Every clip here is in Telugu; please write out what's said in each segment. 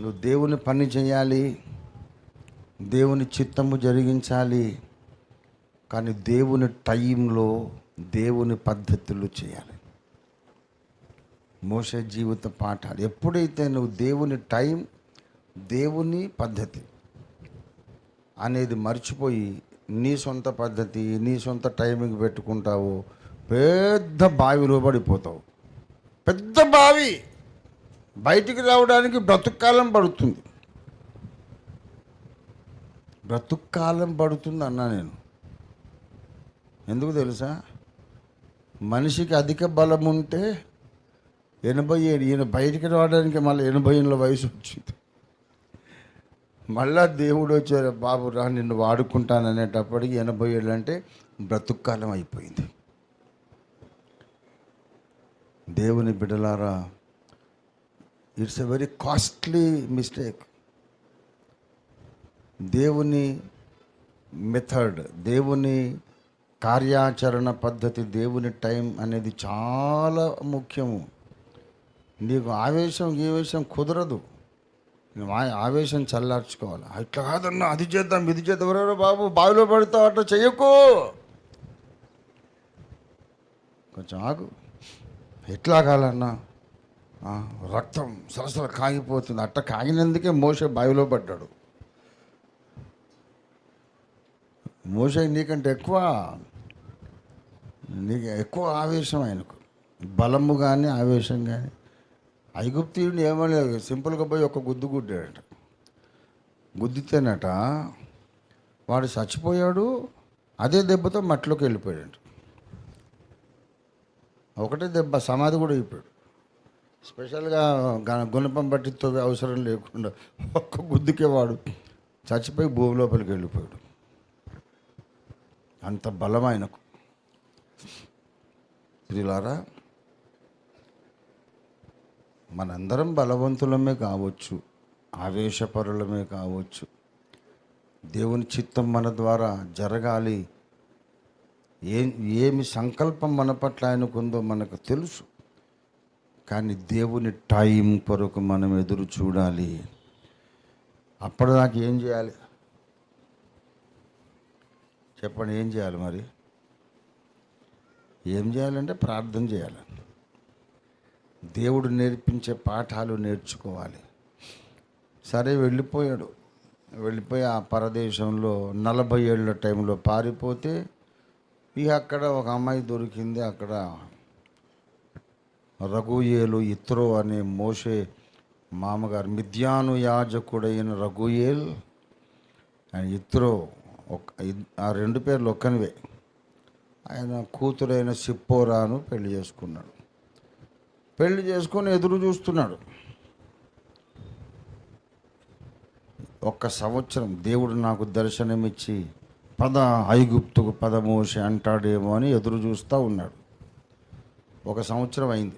నువ్వు దేవుని పని చేయాలి దేవుని చిత్తము జరిగించాలి కానీ దేవుని టైంలో దేవుని పద్ధతులు చేయాలి. మోస జీవిత పాఠాలు. ఎప్పుడైతే నువ్వు దేవుని టైం దేవుని పద్ధతి అనేది మర్చిపోయి నీ సొంత పద్ధతి నీ సొంత టైమింగ్ పెట్టుకుంటావు పెద్ద బావిలో పడిపోతావు. పెద్ద బావి! బయటికి రావడానికి బ్రతుక్కాలం పడుతుంది. బ్రతుక్కాలం పడుతుంది అన్నా నేను. ఎందుకు తెలుసా? మనిషికి అధిక బలం ఉంటే ఎనభై ఏడు ఈయన బయటికి రావడానికి మళ్ళీ ఎనభై ఏళ్ళ వయసు వచ్చింది. మళ్ళా దేవుడు వచ్చారు బాబు రా నిన్ను వాడుకుంటాను అనేటప్పటికి ఎనభై ఏళ్ళు అంటే బ్రతుక్కాలం అయిపోయింది. దేవుని బిడలారా it's a very costly mistake. దేవుని మెథడ్ దేవుని కార్యాచరణ పద్ధతి దేవుని టైం అనేది చాలా ముఖ్యము. నీకు ఆవేశం ఈవేశం కుదరదు. నువ్వు ఆవేశం చల్లార్చుకోవాలి. ఇట్లా కాదన్నా అది చేద్దాం ఇది చేద్దాం. ఎవరెవరో బాబు బావిలో పడతావు అట్లా చెయ్యకు. కొంచెం ఆగు. ఎట్లా కాలన్నా రక్తం సరసర కాగిపోతుంది. అట్ట కాగినందుకే మోసే బావిలో పడ్డాడు. మోసే నీకంటే ఎక్కువ నీకు ఎక్కువ ఆవేశం ఆయనకు. బలము కానీ ఆవేశం కానీ ఐగుప్తీయుడిని ఏమలేదు సింపుల్గా పోయి ఒక గుద్దు గుడ్డాడట గుద్దితేనట వాడు చచ్చిపోయాడు అదే దెబ్బతో మట్టిలోకి వెళ్ళిపోయాడు ఒకటే దెబ్బ సమాధి కూడా అయిపోయాడు. స్పెషల్గా గుణపం బట్టి తవ్వే అవసరం లేకుండా ఒక్క గుద్దుకే వాడు చచ్చిపోయి భూమి లోపలికి వెళ్ళిపోయాడు. అంత బలం ఆయనకు. ప్రియులారా మనందరం బలవంతులమే కావచ్చు ఆవేశపరులమే కావచ్చు. దేవుని చిత్తం మన ద్వారా జరగాలి. ఏం ఏమి సంకల్పం మన పట్ల ఆయనకుందో మనకు తెలుసు. కానీ దేవుని టైం కొరకు మనం ఎదురు చూడాలి. అప్పటిదాకా ఏం చేయాలి? చెప్పండి ఏం చేయాలి మరి? ఏం చేయాలంటే ప్రార్థన చేయాలి. దేవుడు నేర్పించే పాఠాలు నేర్చుకోవాలి. సరే వెళ్ళిపోయాడు. వెళ్ళిపోయి ఆ పరదేశంలో నలభై ఏళ్ళ టైంలో పారిపోతే ఇక అక్కడ ఒక అమ్మాయి దొరికింది. అక్కడ రఘుయేలు ఇత్రో అనే మోషే మామగారు మిథ్యాను యాజకుడైన రఘుయేల్ ఆయన ఇత్రో ఒక ఆ రెండు పేర్లు ఒక్కనివే. ఆయన కూతురైన సిప్పోరాను పెళ్ళి చేసుకున్నాడు. పెళ్ళి చేసుకొని ఎదురు చూస్తున్నాడు. ఒక్క సంవత్సరం దేవుడు నాకు దర్శనమిచ్చి పద ఐగుప్తుకు పదమోషి అంటాడేమో అని ఎదురు చూస్తూ ఉన్నాడు. ఒక సంవత్సరం అయింది.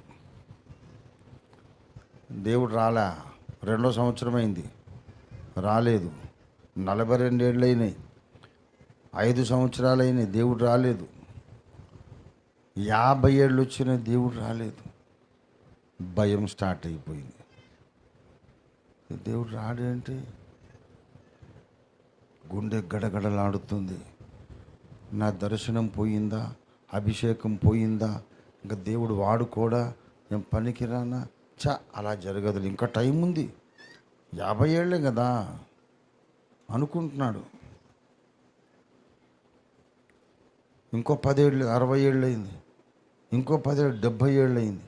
దేవుడు రాలా. రెండో సంవత్సరం అయింది రాలేదు. నలభై రెండేళ్ళు అయినాయి ఐదు సంవత్సరాలు అయినాయి దేవుడు రాలేదు. యాభై ఏళ్ళు వచ్చిన దేవుడు రాలేదు. భయం స్టార్ట్ అయిపోయింది. దేవుడు రాడేంటి గుండె గడగడలాడుతుంది. నా దర్శనం పోయిందా? అభిషేకం పోయిందా? ఇంకా దేవుడు వాడు కూడా? నేను పనికిరానా? చా అలా జరగదు. ఇంకా టైం ఉంది. యాభై ఏళ్ళే కదా అనుకుంటున్నాడు. ఇంకో పదేళ్ళు అరవై ఏళ్ళు అయింది ఇంకో పదేళ్ళు డెబ్భై ఏళ్ళు అయింది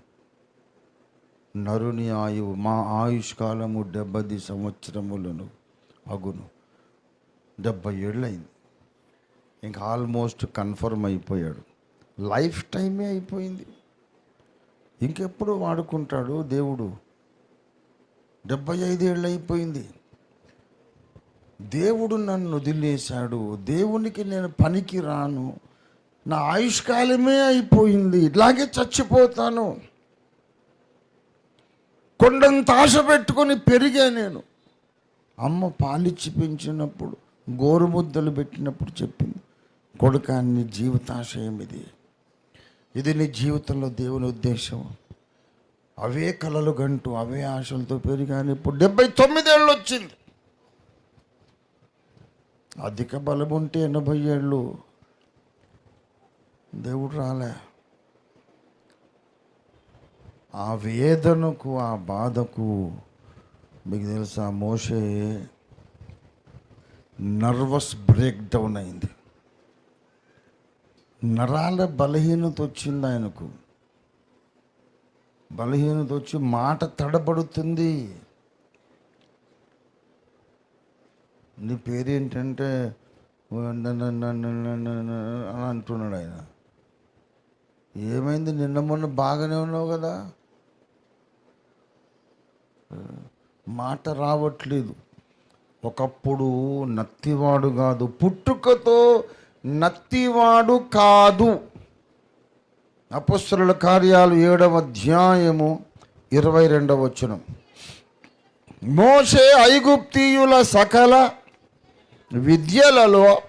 నరుని ఆయువు మా ఆయుష్ కాలము సంవత్సరములను అగును. డెబ్బై ఏళ్ళు అయింది ఇంకా ఆల్మోస్ట్ కన్ఫర్మ్ అయిపోయాడు. లైఫ్ టైమే అయిపోయింది. ఇంకెప్పుడు వాడుకుంటాడు దేవుడు? డెబ్బై ఐదేళ్ళు అయిపోయింది. దేవుడు నన్ను వదిలేశాడు. దేవునికి నేను పనికి రాను నా ఆయుష్కాలమే అయిపోయింది. ఇట్లాగే చచ్చిపోతాను. కొండంత ఆశ పెట్టుకొని పెరిగా నేను. అమ్మ పాలిచ్చి పెంచినప్పుడు గోరుముద్దలు పెట్టినప్పుడు చెప్పింది కొడుకాన్ని జీవితాశయం ఇది. ఇది నీ జీవితంలో దేవుని ఉద్దేశం. అవే కలలు గంటూ అవే ఆశలతో పెరిగాను ఇప్పుడు డెబ్బై తొమ్మిదేళ్ళు వచ్చింది. అధిక బలం ఉంటే ఎనభై ఏళ్ళు దేవుడు రాలే. ఆ వేదనకు ఆ బాధకు మీకు తెలుసా మోషే నర్వస్ బ్రేక్ డౌన్ అయింది. నరాల బలహీనత వచ్చింది ఆయనకు. బలహీనత వచ్చి మాట తడబడుతుంది. నీ పేరేంటంటే ఏంటంటే అని అంటున్నాడు ఆయన. ఏమైంది? నిన్న మొన్న బాగానే ఉన్నావు కదా? మాట రావట్లేదు. ఒకప్పుడు నత్తివాడు కాదు పుట్టుకతో నత్తివాడు కాదు. అపస్సుల కార్యాలు ఏడవ అధ్యాయము ఇరవై రెండవ వచనం. మోసే ఐగుప్తీయుల సకల విద్యలలో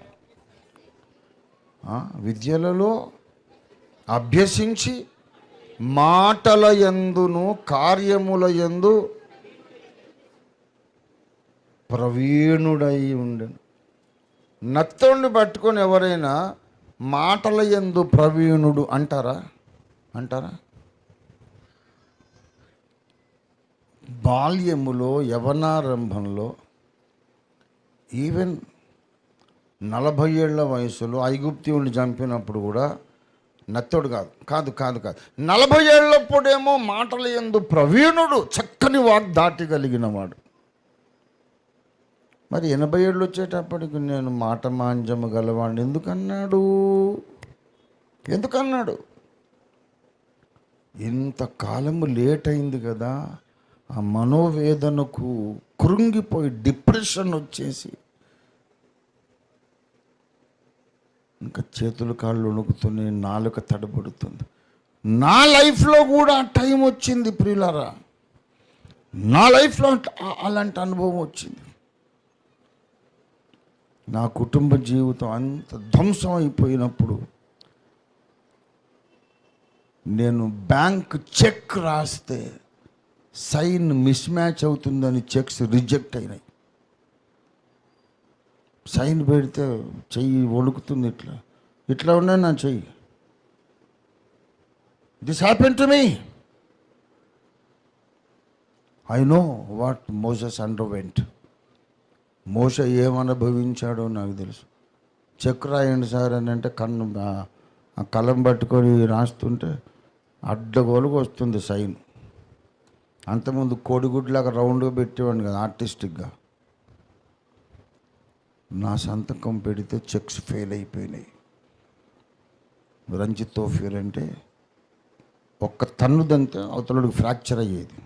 విద్యలలో అభ్యసించి మాటల యందును కార్యముల యందు ప్రవీణుడై ఉండను. నత్తోడిని పట్టుకొని ఎవరైనా మాటల యందు ప్రవీణుడు అంటారా? అంటారా? బాల్యములో యవనారంభంలో ఈవెన్ నలభై ఏళ్ళ వయసులో ఐగుప్తియుల్ని చంపినప్పుడు కూడా నత్తోడు కాదు కాదు కాదు కాదు. నలభై ఏళ్ళప్పుడేమో మాటల ఎందు ప్రవీణుడు చక్కని వాగ్దాటి కలిగిన వాడు మరి ఎనభై ఏళ్ళు వచ్చేటప్పటికి నేను మాట మాంజము గలవాడిని ఎందుకన్నాడు? ఎందుకన్నాడు? ఇంతకాలము లేట్ అయింది కదా ఆ మనోవేదనకు కృంగిపోయి డిప్రెషన్ వచ్చేసి ఇంకా చేతులు కాళ్ళు వణుకుతున్నాయి నాలుక తడబడుతుంది. నా లైఫ్లో కూడా టైం వచ్చింది ప్రియులరా. నా లైఫ్లో అలాంటి అనుభవం వచ్చింది. నా కుటుంబ జీవితం అంత ధ్వంసం అయిపోయినప్పుడు నేను బ్యాంక్ చెక్ రాస్తే సైన్ మిస్ మ్యాచ్ అవుతుందని చెక్స్ రిజెక్ట్ అయినాయి. సైన్ పెడితే చెయ్యి వణుకుతుంది ఇట్లా. ఇట్లా ఉన్నాయి నా చెయ్యి. This happen to me I know what Moses underwent మోస ఏమనుభవించాడో నాకు తెలుసు. చెక్ రాయండి సార్ అని అంటే కన్ను ఆ- కలం పట్టుకొని రాస్తుంటే అడ్డగోలుగా వస్తుంది సైన్. అంతకుముందు కోడిగుడ్లాగా రౌండ్గా పెట్టేవాడిని కదా ఆర్టిస్టిక్గా నా సంతకం పెడితే చెక్స్ ఫెయిల్ అయిపోయినాయి. రంజిత్ తోఫీర్ అంటే ఒక్క తన్నుదంతే అవతలడికి ఫ్రాక్చర్ అయ్యేది.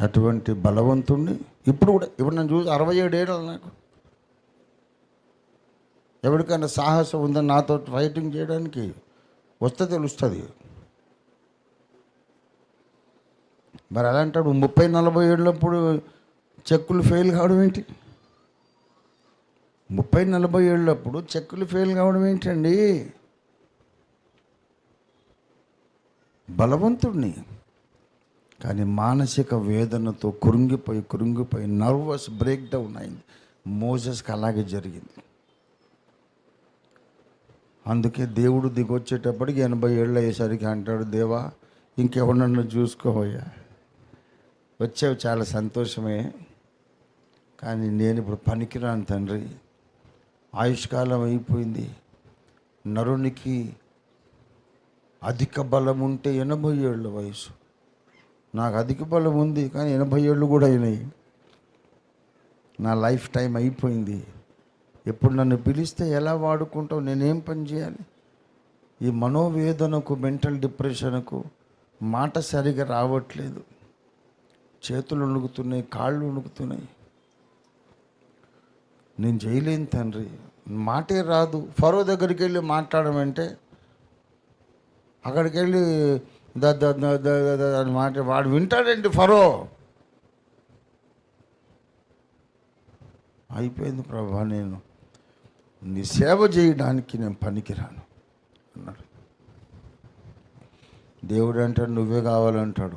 అటువంటి బలవంతుణ్ణి. ఇప్పుడు కూడా ఇప్పుడు నన్ను చూసి అరవై ఏడేళ్ళు నాకు. ఎవరికైనా సాహసం ఉందని నాతో ఫైటింగ్ చేయడానికి వస్తే తెలుస్తుంది. మరి అలాంటప్పుడు ముప్పై నలభై ఏళ్ళప్పుడు చెక్కులు ఫెయిల్ కావడం ఏంటి? ముప్పై నలభై ఏళ్ళప్పుడు చెక్కులు ఫెయిల్ కావడం ఏంటండి? బలవంతుడిని కానీ మానసిక వేదనతో కృంగిపోయి కృంగిపోయి నర్వస్ బ్రేక్ డౌన్ అయింది. మోజస్కి అలాగే జరిగింది. అందుకే దేవుడు దిగొచ్చేటప్పటికి ఎనభై ఏళ్ళు అయ్యేసరికి అంటాడు దేవా ఇంకెవరన్నా చూసుకోబోయా వచ్చావు చాలా సంతోషమే కానీ నేను ఇప్పుడు పనికిరాను తండ్రి. ఆయుష్కాలం అయిపోయింది. నరునికి అధిక బలం ఉంటే ఎనభై ఏళ్ళ వయసు. నాకు అధిక బలం ఉంది కానీ ఎనభై ఏళ్ళు కూడా అయినాయి. నా లైఫ్ టైం అయిపోయింది. ఎప్పుడు నన్ను పిలిస్తే ఎలా వాడుకుంటావు నేనేం పని చేయాలి? ఈ మనోవేదనకు మెంటల్ డిప్రెషన్కు మాట సరిగా రావట్లేదు. చేతులు వణుకుతున్నాయి కాళ్ళు వణుకుతున్నాయి నేను చేయలేను తండ్రి. మాటే రాదు. ఫరో దగ్గరికి వెళ్ళి మాట్లాడమంటే అక్కడికి వెళ్ళి అని మాట వాడు వింటాడండి ఫరో. అయిపోయింది ప్రభా నేను. నీ సేవ చేయడానికి నేను పనికిరాను అన్నాడు. దేవుడు అంటాడు నువ్వే కావాలంటాడు.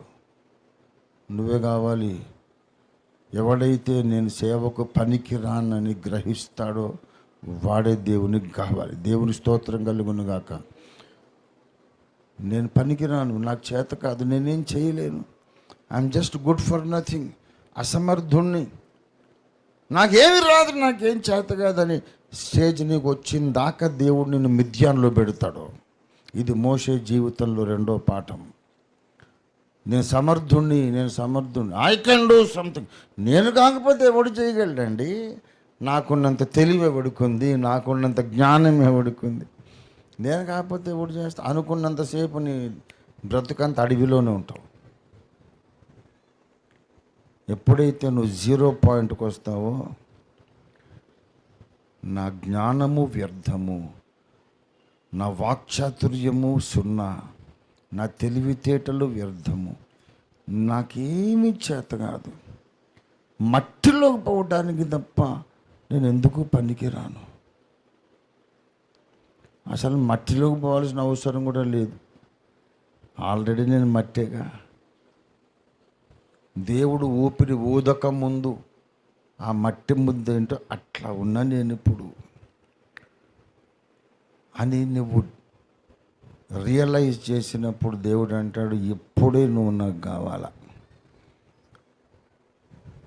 నువ్వే కావాలి. ఎవడైతే నేను సేవకు పనికిరానని గ్రహిస్తాడో వాడే దేవునికి కావాలి. దేవుని స్తోత్రం కలుగును గాక. నేను పనికిరాను నాకు చేత కాదు నేనేం చేయలేను. I'm just good for nothing అసమర్థుణ్ణి. నాకేమి రాదు నాకేం చేత కాదని స్టేజ్ నీకు వచ్చిన దాకా దేవుడు నిన్ను మిథ్యాన్లో పెడతాడు. ఇది మోసే జీవితంలో రెండో పాఠం. నేను సమర్థుణ్ణి నేను సమర్థుణ్ణి. ఐ కెన్ డూ సంథింగ్ నేను కాకపోతే ఎవడు చేయగలడండి? నాకున్నంత తెలివి ఎవడుకుంది నాకున్నంత జ్ఞానం ఎవడుకుంది నేను కాకపోతే ఎవడు చేస్తా? అనుకున్నంతసేపు నీ బ్రతుకంత అడవిలోనే ఉంటావు. ఎప్పుడైతే నువ్వు జీరో పాయింట్కి వస్తావో నా జ్ఞానము వ్యర్థము నా వాక్చాతుర్యము సున్నా నా తెలివితేటలు వ్యర్థము. నాకేమీ చేత కాదు. మట్టిలోకి పోవడానికి తప్ప నేను ఎందుకు పనికిరాను? అసలు మట్టిలోకి పోవాల్సిన అవసరం కూడా లేదు. ఆల్రెడీ నేను మట్టేగా. దేవుడు ఊపిరి ఊదక ముందు ఆ మట్టి ముద్ద ఏంటో అట్లా ఉన్నా నేను ఇప్పుడు. అని నువ్వు రియలైజ్ చేసినప్పుడు దేవుడు అంటాడు ఎప్పుడే నువ్వు నాకు కావాలా.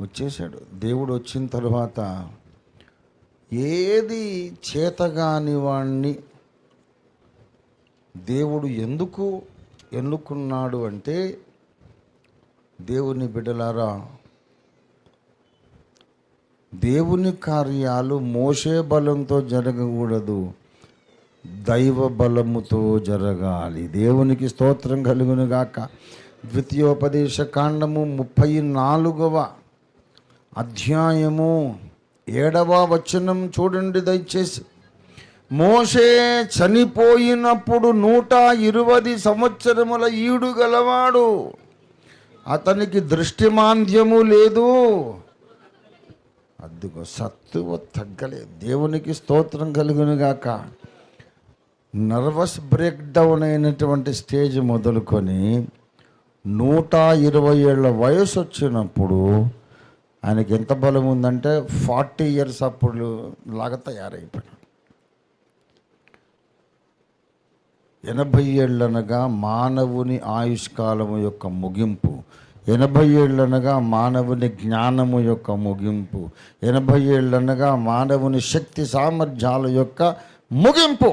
వచ్చేసాడు దేవుడు వచ్చిన తర్వాత ఏది చేతగాని వాణ్ణి దేవుడు ఎందుకు ఎన్నుకున్నాడు అంటే దేవుని బిడ్డలారా దేవుని కార్యాలు మోసే బలంతో జరగకూడదు. దైవ బలముతో జరగాలి. దేవునికి స్తోత్రం కలుగునుగాక. ద్వితీయోపదేశ కాండము ముప్పై నాలుగవ అధ్యాయము ఏడవ వచనం చూడండి దయచేసి. మోషే చనిపోయినప్పుడు నూట ఇరవై సంవత్సరముల ఈడు గలవాడు. అతనికి దృష్టిమాంద్యము లేదు. అద్దుకో సత్తువ తగ్గలేదు దేవునికి స్తోత్రం కలుగునుగాక. నర్వస్ బ్రేక్ డౌన్ అయినటువంటి స్టేజ్ మొదలుకొని నూట ఇరవై ఏళ్ళ వయసు వచ్చినప్పుడు ఆయనకి ఎంత బలం ఉందంటే ఫార్టీ ఇయర్స్ అప్పుడు లాగా తయారైపోయాడు ఎనభై ఏళ్ళనగా మానవుని ఆయుష్కాలము యొక్క ముగింపు. ఎనభై ఏళ్ళనగా మానవుని జ్ఞానము యొక్క ముగింపు. ఎనభై ఏళ్ళనగా మానవుని శక్తి సామర్థ్యాల యొక్క ముగింపు.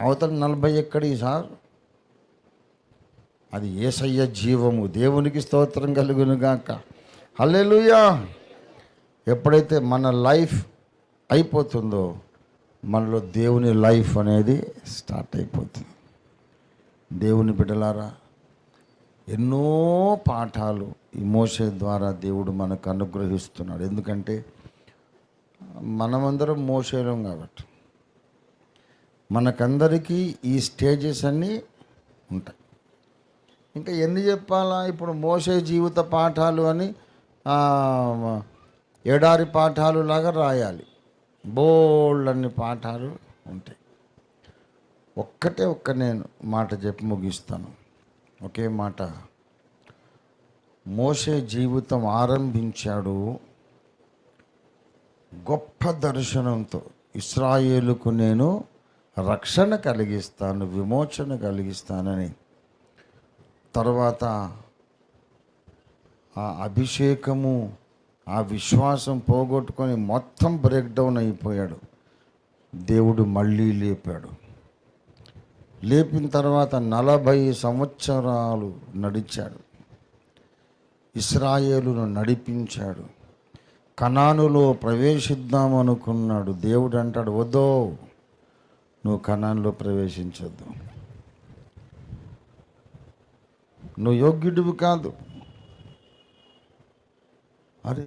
అవతల నలభై ఎక్కడి సార్? అది ఏసయ్య జీవము. దేవునికి స్తోత్రం కలుగునుగాక. హల్లెలుయా! ఎప్పుడైతే మన లైఫ్ అయిపోతుందో మనలో దేవుని లైఫ్ అనేది స్టార్ట్ అయిపోతుంది. దేవుని బిడ్డలారా ఎన్నో పాఠాలు ఈ మోసే ద్వారా దేవుడు మనకు అనుగ్రహిస్తున్నాడు. ఎందుకంటే మనమందరం మోసేలం కాబట్టి మనకందరికీ ఈ స్టేజెస్ అన్నీ ఉంటాయి. ఇంకా ఎన్ని చెప్పాలా ఇప్పుడు మోసే జీవిత పాఠాలు అని ఎడారి పాఠాలు లాగా రాయాలి. బోల్డ్ అన్ని పాఠాలు ఉంటాయి. ఒక్కటే ఒక్క నేను మాట చెప్పి ముగిస్తాను. ఒకే మాట. మోసే జీవితం ఆరంభించాడు గొప్ప దర్శనంతో. ఇస్రాయేలుకు నేను రక్షణ కలిగిస్తాను విమోచన కలిగిస్తానని. తర్వాత ఆ అభిషేకము ఆ విశ్వాసం పోగొట్టుకొని మొత్తం బ్రేక్ డౌన్ అయిపోయాడు. దేవుడు మళ్ళీ లేపాడు. లేపిన తర్వాత నలభై సంవత్సరాలు నడిచాడు. ఇస్రాయేలును నడిపించాడు. కనానులో ప్రవేశిద్దామనుకున్నాడు దేవుడు అంటాడు వద్దో నువ్వు కణాన్లో ప్రవేశించొద్దు. నువ్వు యోగ్యుడివి కాదు. అరే